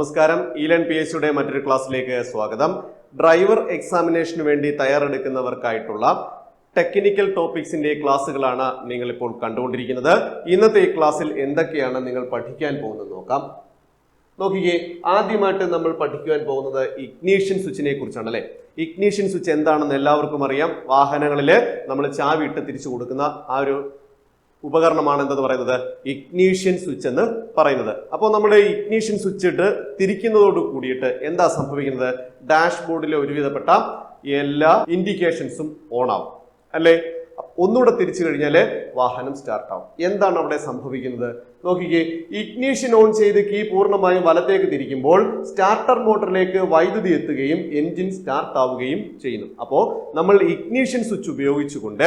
നമസ്കാരം. ഈലൻ പി യുടെ മറ്റൊരു ക്ലാസ്സിലേക്ക് സ്വാഗതം. ഡ്രൈവർ എക്സാമിനേഷന് വേണ്ടി തയ്യാറെടുക്കുന്നവർക്കായിട്ടുള്ള ടെക്നിക്കൽ ടോപ്പിക്സിന്റെ ക്ലാസ്സുകളാണ് നിങ്ങൾ ഇപ്പോൾ കണ്ടുകൊണ്ടിരിക്കുന്നത്. ഇന്നത്തെ ഈ ക്ലാസ്സിൽ എന്തൊക്കെയാണ് നിങ്ങൾ പഠിക്കാൻ പോകുന്നത് നോക്കാം. നോക്കിക്കേ ആദ്യമായിട്ട് നമ്മൾ പഠിക്കുവാൻ പോകുന്നത് ഇഗ്നീഷ്യൻ സ്വിച്ചിനെ കുറിച്ചാണ് അല്ലെ? ഇഗ്നീഷ്യൻ സ്വിച്ച് എന്താണെന്ന് എല്ലാവർക്കും അറിയാം. വാഹനങ്ങളിൽ നമ്മൾ ചാവി തിരിച്ചു കൊടുക്കുന്ന ആ ഒരു ഉപകരണമാണ് എന്തെന്ന് പറയുന്നത് ഇഗ്നീഷ്യൻ സ്വിച്ച് എന്ന് പറയുന്നത്. അപ്പോൾ നമ്മുടെ ഇഗ്നീഷ്യൻ സ്വിച്ച് ഇട്ട് തിരിക്കുന്നതോട് കൂടിയിട്ട് എന്താ സംഭവിക്കുന്നത്? ഡാഷ്ബോർഡിലെ ഒരുവിധപ്പെട്ട എല്ലാ ഇൻഡിക്കേഷൻസും ഓൺ ആവും. അല്ലേ? ഒന്നുകൂടെ തിരിച്ചു കഴിഞ്ഞാൽ വാഹനം സ്റ്റാർട്ട് ആവും എന്താണ് അവിടെ സംഭവിക്കുന്നത്? നോക്കിക്കേ ഇഗ്നീഷൻ ഓൺ ചെയ്ത് കീ പൂർണമായും വലത്തേക്ക് തിരിക്കുമ്പോൾ സ്റ്റാർട്ടർ മോട്ടറിലേക്ക് വൈദ്യുതി എത്തുകയും എൻജിൻ സ്റ്റാർട്ട് ആവുകയും ചെയ്യുന്നു. അപ്പോൾ നമ്മൾ ഇഗ്നീഷൻ സ്വിച്ച് ഉപയോഗിച്ചുകൊണ്ട്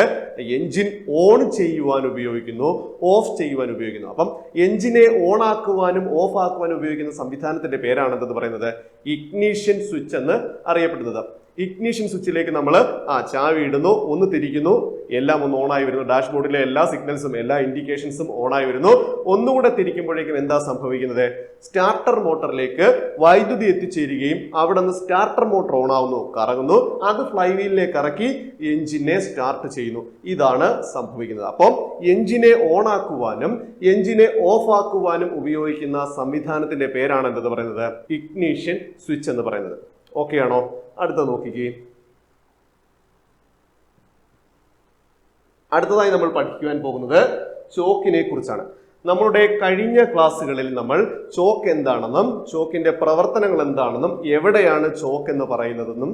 എൻജിൻ ഓൺ ചെയ്യുവാൻ ഉപയോഗിക്കുന്നു ഓഫ് ചെയ്യുവാൻ ഉപയോഗിക്കുന്നു. അപ്പം എൻജിനെ ഓൺ ആക്കുവാനും ഓഫ് ആക്കുവാനും ഉപയോഗിക്കുന്ന സംവിധാനത്തിന്റെ പേരാണ് എന്തെന്ന് പറയുന്നത്? ഇഗ്നീഷൻ സ്വിച്ച് എന്ന് അറിയപ്പെടുന്നത്. ഇഗ്നീഷൻ സ്വിച്ചിലേക്ക് നമ്മൾ ആ ചാവി ഇടുന്നു ഒന്ന് തിരിക്കുന്നു. എല്ലാം ഒന്ന് ഓണായി വരുന്നു. ഡാഷ്ബോർഡിലെ എല്ലാ സിഗ്നൽസും എല്ലാ ഇൻഡിക്കേഷൻസും ഓണായി വരുന്നു. ഒന്നുകൂടെ തിരിക്കുമ്പോഴേക്കും എന്താ സംഭവിക്കുന്നത്? സ്റ്റാർട്ടർ മോട്ടറിലേക്ക് വൈദ്യുതി എത്തിച്ചേരുകയും അവിടെ നിന്ന് സ്റ്റാർട്ടർ മോട്ടർ ഓൺ ആവുന്നു. കറങ്ങുന്നു. അത് ഫ്ലൈ വീലിലേക്ക് ഇറക്കി എഞ്ചിനെ സ്റ്റാർട്ട് ചെയ്യുന്നു. ഇതാണ് സംഭവിക്കുന്നത്. അപ്പം എഞ്ചിനെ ഓൺ ആക്കുവാനും എഞ്ചിനെ ഓഫ് ആക്കുവാനും ഉപയോഗിക്കുന്ന സംവിധാനത്തിന്റെ പേരാണ് എന്തെന്ന് പറയുന്നത്? ഇഗ്നീഷ്യൻ സ്വിച്ച് എന്ന് പറയുന്നത്. ഓക്കെ ആണോ? അടുത്ത നോക്കിക്കേ. അടുത്തതായി നമ്മൾ പഠിക്കുവാൻ പോകുന്നത് ചോക്കിനെ കുറിച്ചാണ്. നമ്മളുടെ കഴിഞ്ഞ ക്ലാസ്സുകളിൽ നമ്മൾ ചോക്ക് എന്താണെന്നും ചോക്കിന്റെ പ്രവർത്തനങ്ങൾ എന്താണെന്നും എവിടെയാണ് ചോക്ക് എന്ന് പറയുന്നതെന്നും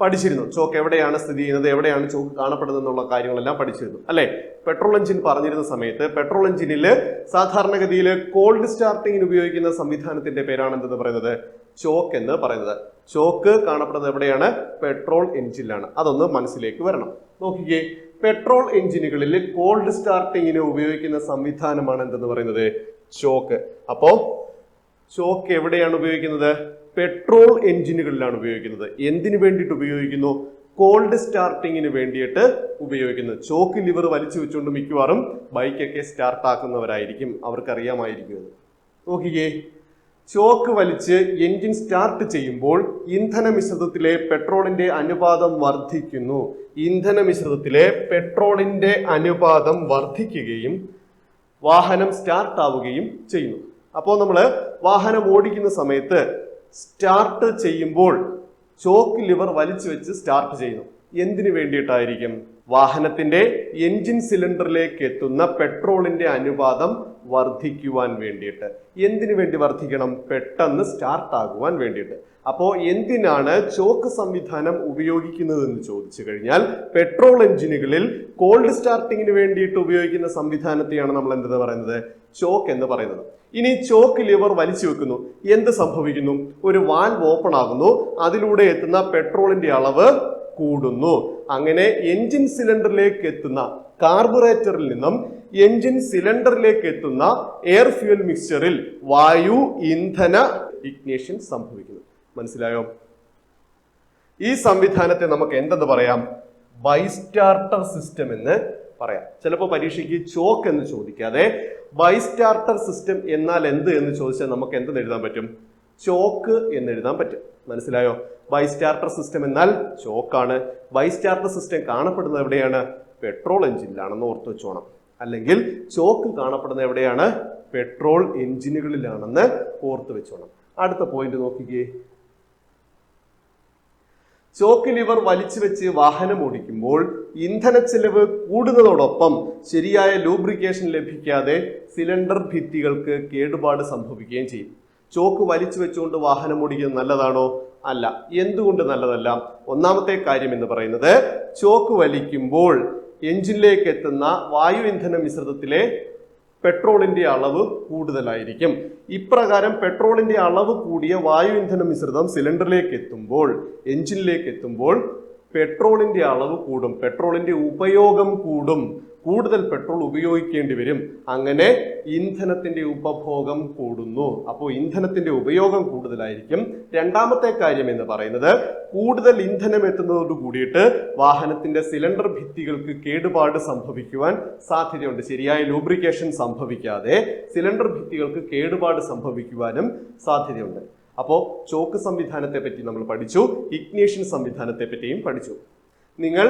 പഠിച്ചിരുന്നു. ചോക്ക് എവിടെയാണ് സ്ഥിതി ചെയ്യുന്നത് എവിടെയാണ് ചോക്ക് കാണപ്പെടുന്നത് എന്നുള്ള കാര്യങ്ങളെല്ലാം പഠിച്ചിരുന്നു. അല്ലെ? പെട്രോൾ എഞ്ചിൻ പറഞ്ഞിരുന്ന സമയത്ത് പെട്രോൾ എഞ്ചിനിൽ സാധാരണഗതിയിൽ കോൾഡ് സ്റ്റാർട്ടിങ്ങിന് ഉപയോഗിക്കുന്ന സംവിധാനത്തിന്റെ പേരാണ് എന്തെന്ന് പറയുന്നത്? ചോക്ക് എന്ന് പറയുന്നത്. ചോക്ക് കാണപ്പെടുന്നത് എവിടെയാണ്? പെട്രോൾ എഞ്ചിനിലാണ് അതൊന്ന് മനസ്സിലേക്ക് വരണം. നോക്കിക്കേ പെട്രോൾ എഞ്ചിനുകളിൽ കോൾഡ് സ്റ്റാർട്ടിങ്ങിന് ഉപയോഗിക്കുന്ന സംവിധാനമാണ് എന്തെന്ന് പറയുന്നത്? ചോക്ക്. അപ്പോ ചോക്ക് എവിടെയാണ് ഉപയോഗിക്കുന്നത്? പെട്രോൾ എഞ്ചിനുകളിലാണ് ഉപയോഗിക്കുന്നത്. എന്തിനു വേണ്ടിയിട്ട് ഉപയോഗിക്കുന്നു? കോൾഡ് സ്റ്റാർട്ടിങ്ങിന് വേണ്ടിയിട്ട് ഉപയോഗിക്കുന്നു. ചോക്ക് ലിവർ വലിച്ചു വെച്ചുകൊണ്ട് മിക്കവാറും ബൈക്കൊക്കെ സ്റ്റാർട്ടാക്കുന്നവരായിരിക്കും. അവർക്കറിയാമായിരിക്കും നോക്കിക്കേ ചോക്ക് വലിച്ച് എൻജിൻ സ്റ്റാർട്ട് ചെയ്യുമ്പോൾ ഇന്ധന മിശ്രിതത്തിലെ പെട്രോളിന്റെ അനുപാതം വർദ്ധിക്കുന്നു. ഇന്ധന മിശ്രിതത്തിലെ പെട്രോളിന്റെ അനുപാതം വർദ്ധിക്കുകയും വാഹനം സ്റ്റാർട്ട് ആവുകയും ചെയ്യുന്നു. അപ്പോൾ നമ്മൾ വാഹനം ഓടിക്കുന്ന സമയത്ത് സ്റ്റാർട്ട് ചെയ്യുമ്പോൾ ചോക്ക് ലിവർ വലിച്ചു വെച്ച് സ്റ്റാർട്ട് ചെയ്യുന്നു. എന്തിനു വേണ്ടിയിട്ടായിരിക്കും? വാഹനത്തിന്റെ എൻജിൻ സിലിണ്ടറിലേക്ക് എത്തുന്ന പെട്രോളിന്റെ അനുപാതം വർദ്ധിക്കുവാൻ വേണ്ടിയിട്ട്. എന്തിനു വേണ്ടി വർദ്ധിക്കണം? പെട്ടെന്ന് സ്റ്റാർട്ട് ആകുവാൻ വേണ്ടിയിട്ട്. അപ്പോൾ എന്തിനാണ് ചോക്ക് സംവിധാനം ഉപയോഗിക്കുന്നതെന്ന് ചോദിച്ചു കഴിഞ്ഞാൽ പെട്രോൾ എഞ്ചിനുകളിൽ കോൾഡ് സ്റ്റാർട്ടിങ്ങിന് വേണ്ടിയിട്ട് ഉപയോഗിക്കുന്ന സംവിധാനത്തെയാണ് നമ്മൾ എന്തെന്ന് പറയുന്നത്? ചോക്ക് എന്ന് പറയുന്നത്. ഇനി ചോക്ക് ലിവർ വലിച്ചു വെക്കുന്നു. എന്ത് സംഭവിക്കുന്നു? ഒരു വാൽവ് ഓപ്പൺ ആകുന്നു. അതിലൂടെ എത്തുന്ന പെട്രോളിന്റെ അളവ് കൂടുന്നു. അങ്ങനെ എൻജിൻ സിലിണ്ടറിലേക്ക് എത്തുന്ന കാർബുറേറ്ററിൽ നിന്നും എൻജിൻ സിലിണ്ടറിലേക്ക് എത്തുന്ന എയർ ഫ്യൂൽ മിക്സ്ചറിൽ വായു ഇന്ധന ഇഗ്നേഷൻ സംഭവിക്കുന്നു. മനസ്സിലായോ? ഈ സംവിധാനത്തെ നമുക്ക് എന്തെന്ന് പറയാം? ബൈസ്റ്റാർട്ടർ സിസ്റ്റം എന്ന് പറയാം. ചിലപ്പോൾ പരീക്ഷയ്ക്ക് ചോക്ക് എന്ന് ചോദിക്കാതെ ബൈസ്റ്റാർട്ടർ സിസ്റ്റം എന്നാൽ എന്ത് എന്ന് ചോദിച്ചാൽ നമുക്ക് എന്ത് എഴുതാൻ പറ്റും? ചോക്ക് എന്ന് എഴുതാൻ പറ്റും. മനസ്സിലായോ? ബൈസ്റ്റാർട്ടർ സിസ്റ്റം എന്നാൽ ചോക്കാണ്. ബൈസ്റ്റാർട്ടർ സിസ്റ്റം കാണപ്പെടുന്നത് എവിടെയാണ്? പെട്രോൾ എഞ്ചിനിലാണെന്ന് ഓർത്തു വെച്ചോണം. അല്ലെങ്കിൽ ചോക്ക് കാണപ്പെടുന്നത് എവിടെയാണ്? പെട്രോൾ എഞ്ചിനുകളിലാണെന്ന് ഓർത്തു വെച്ചോണം. അടുത്ത പോയിന്റ് നോക്കിക്കേ. ചോക്ക് ലിവർ വലിച്ചു വെച്ച് വാഹനം ഓടിക്കുമ്പോൾ ഇന്ധന ചെലവ് കൂടുന്നതോടൊപ്പം ശരിയായ ലൂബ്രിക്കേഷൻ ലഭിക്കാതെ സിലിണ്ടർ ഭിത്തികൾക്ക് കേടുപാട് സംഭവിക്കുകയും ചെയ്യും. ചോക്ക് വലിച്ചു വെച്ചുകൊണ്ട് വാഹനം ഓടിക്കുന്നത് നല്ലതാണോ? അല്ല. എന്തുകൊണ്ട് നല്ലതല്ല? ഒന്നാമത്തെ കാര്യം എന്ന് പറയുന്നത് ചോക്ക് വലിക്കുമ്പോൾ എഞ്ചിനിലേക്ക് എത്തുന്ന വായു ഇന്ധന മിശ്രിതത്തിലെ പെട്രോളിന്റെ അളവ് കൂടുതലായിരിക്കും. ഇപ്രകാരം പെട്രോളിന്റെ അളവ് കൂടിയ വായു ഇന്ധന മിശ്രിതം സിലിണ്ടറിലേക്ക് എത്തുമ്പോൾ എഞ്ചിനിലേക്ക് എത്തുമ്പോൾ പെട്രോളിന്റെ അളവ് കൂടും പെട്രോളിന്റെ ഉപയോഗം കൂടും കൂടുതൽ പെട്രോൾ ഉപയോഗിക്കേണ്ടി വരും. അങ്ങനെ ഇന്ധനത്തിന്റെ ഉപഭോഗം കൂടുന്നു. അപ്പോൾ ഇന്ധനത്തിന്റെ ഉപയോഗം കൂടുതലായിരിക്കും. രണ്ടാമത്തെ കാര്യം എന്ന് പറയുന്നത് കൂടുതൽ ഇന്ധനം എത്തുന്നതോട് കൂടിയിട്ട് വാഹനത്തിന്റെ സിലിണ്ടർ ഭിത്തികൾക്ക് കേടുപാട് സംഭവിക്കുവാൻ സാധ്യതയുണ്ട്. ശരിയായ ലൂബ്രിക്കേഷൻ സംഭവിക്കാതെ സിലിണ്ടർ ഭിത്തികൾക്ക് കേടുപാട് സംഭവിക്കുവാനും സാധ്യതയുണ്ട്. അപ്പോൾ ചോക്ക് സംവിധാനത്തെ പറ്റി നമ്മൾ പഠിച്ചു ഇഗ്നേഷ്യൻ സംവിധാനത്തെ പറ്റിയും പഠിച്ചു. നിങ്ങൾ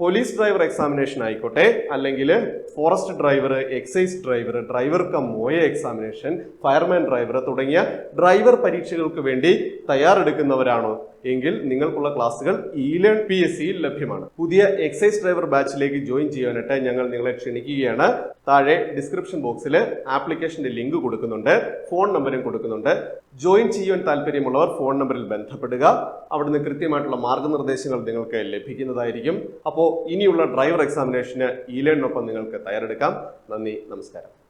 പോലീസ് ഡ്രൈവർ എക്സാമിനേഷൻ ആയിക്കോട്ടെ അല്ലെങ്കിൽ forest driver excise driver driver cum മോയ examination fireman driver തുടങ്ങിയ ഡ്രൈവർ പരീക്ഷകൾക്ക് വേണ്ടി തയ്യാറെടുക്കുന്നവരാണോ? എങ്കിൽ നിങ്ങൾക്കുള്ള ക്ലാസ്സുകൾ ഇ ലേൺ പി എസ് സിയിൽ ലഭ്യമാണ്. പുതിയ എക്സൈസ് ഡ്രൈവർ ബാച്ചിലേക്ക് ജോയിൻ ചെയ്യാനായിട്ട് ഞങ്ങൾ നിങ്ങളെ ക്ഷണിക്കുകയാണ്. താഴെ ഡിസ്ക്രിപ്ഷൻ ബോക്സിൽ ആപ്ലിക്കേഷന്റെ ലിങ്ക് കൊടുക്കുന്നുണ്ട് ഫോൺ നമ്പറും കൊടുക്കുന്നുണ്ട്. ജോയിൻ ചെയ്യാൻ താല്പര്യമുള്ളവർ ഫോൺ നമ്പറിൽ ബന്ധപ്പെടുക. അവിടുന്ന് കൃത്യമായിട്ടുള്ള മാർഗനിർദ്ദേശങ്ങൾ നിങ്ങൾക്ക് ലഭിക്കുന്നതായിരിക്കും. അപ്പോൾ ഇനിയുള്ള ഡ്രൈവർ എക്സാമിനേഷന് ഇ ലേണിനൊപ്പം നിങ്ങൾക്ക് തയ്യാറെടുക്കാം. നന്ദി നമസ്കാരം.